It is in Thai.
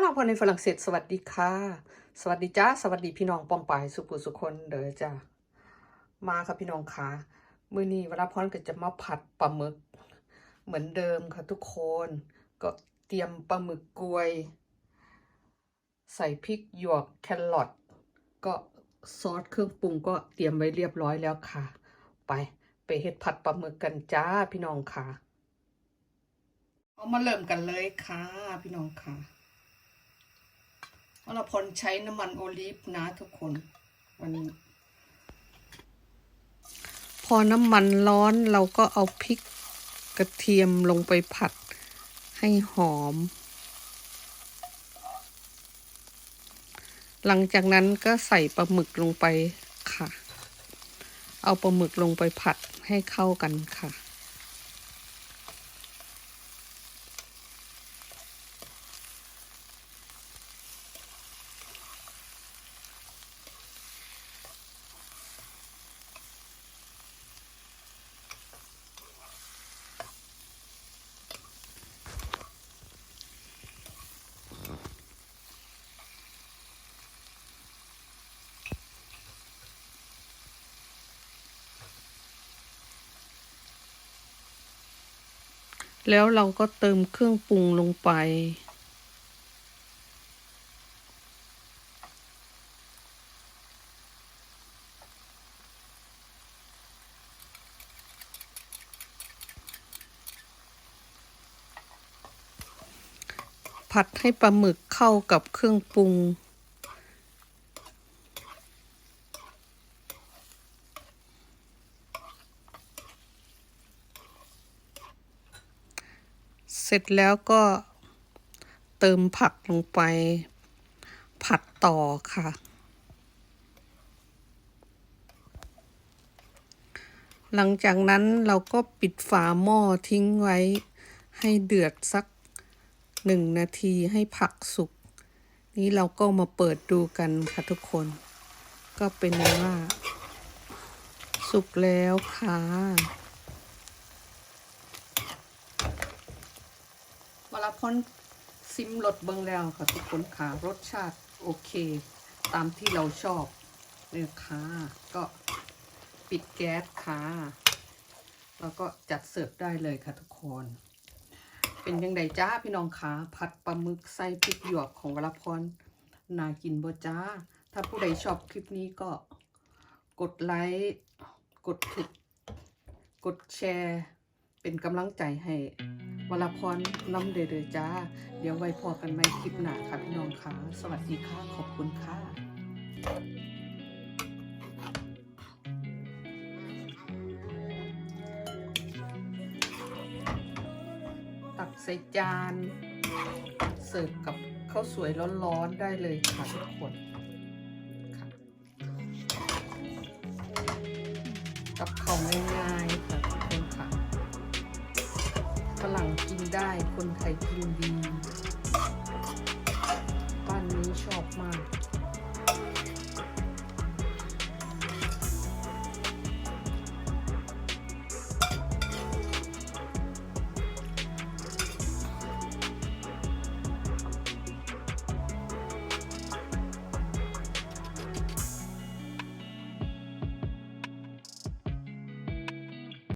มาลาพรในฝรั่งเศสสวัสดีค่ะ สวัสดีจ้าสวัสดีพี่น้องปองปายสุขุสุคนเด้อจ้ามาค่ะพี่น้องค่ะมื้อนี้วราพรก็จะมาผัดปลาหมึก เหมือนเดิมค่ะทุกคน ก็เตรียมปลาหมึกกลวย ใส่พริกหยวกแครอทก็ซอสเครื่องปรุงก็เตรียมไว้เรียบร้อยแล้วค่ะ ไปไปเฮ็ดผัดปลาหมึกกันจ้าพี่น้องค่ะ เอามาเริ่มกันเลยค่ะ พี่น้องค่ะ วรพลใช้น้ำมันโอลีฟนะทุกคนวันนี้ พอน้ำมันร้อนเราก็เอาพริกกระเทียมลงไปผัดให้หอม หลังจากนั้นก็ใส่ปลาหมึกลงไปค่ะ เอาปลาหมึกลงไปผัดให้เข้ากันค่ะ แล้วเราก็เติมเครื่องปรุงลงไป ผัดให้ปลาหมึกเข้ากับเครื่องปรุง เสร็จแล้วก็เติมผักลงไปผัดต่อค่ะ หลังจากนั้นเราก็ปิดฝาหม้อทิ้งไว้ ให้เดือดสักหนึ่งนาทีให้ผักสุก นี้เราก็มาเปิดดูกันค่ะทุกคน ก็เป็นว่า สุกแล้วค่ะ วลาพ้นซิมรสเบิงแล้วค่ะทุกคนค่ะ รสชาติโอเค ตามที่เราชอบเนี่ยค่ะ ก็ปิดแก๊สค่ะแล้วก็จัดเสิร์ฟได้เลยค่ะทุกคน เป็นยังไงจ้าพี่น้องคะผัดปลาหมึกใส่พริกหยวกของวลาพรน่ากินบ่จ้า ถ้าผู้ใดชอบคลิปนี้ก็กดไลค์ กดถูกกดแชร์ เป็นกำลังใจให้วลาพรน้ำเดือจ้า เดี๋ยวไว้พอกันใหมคลิปหน้าค่ะพี่น้องค่ะ สวัสดีค่ะ ขอบคุณค่ะตักใส่จาน เสิร์ฟกับข้าวสวยร้อนๆได้เลยค่ะทุกคนกับข้าวง่าย รั่งกินได้ คนไทยกินดี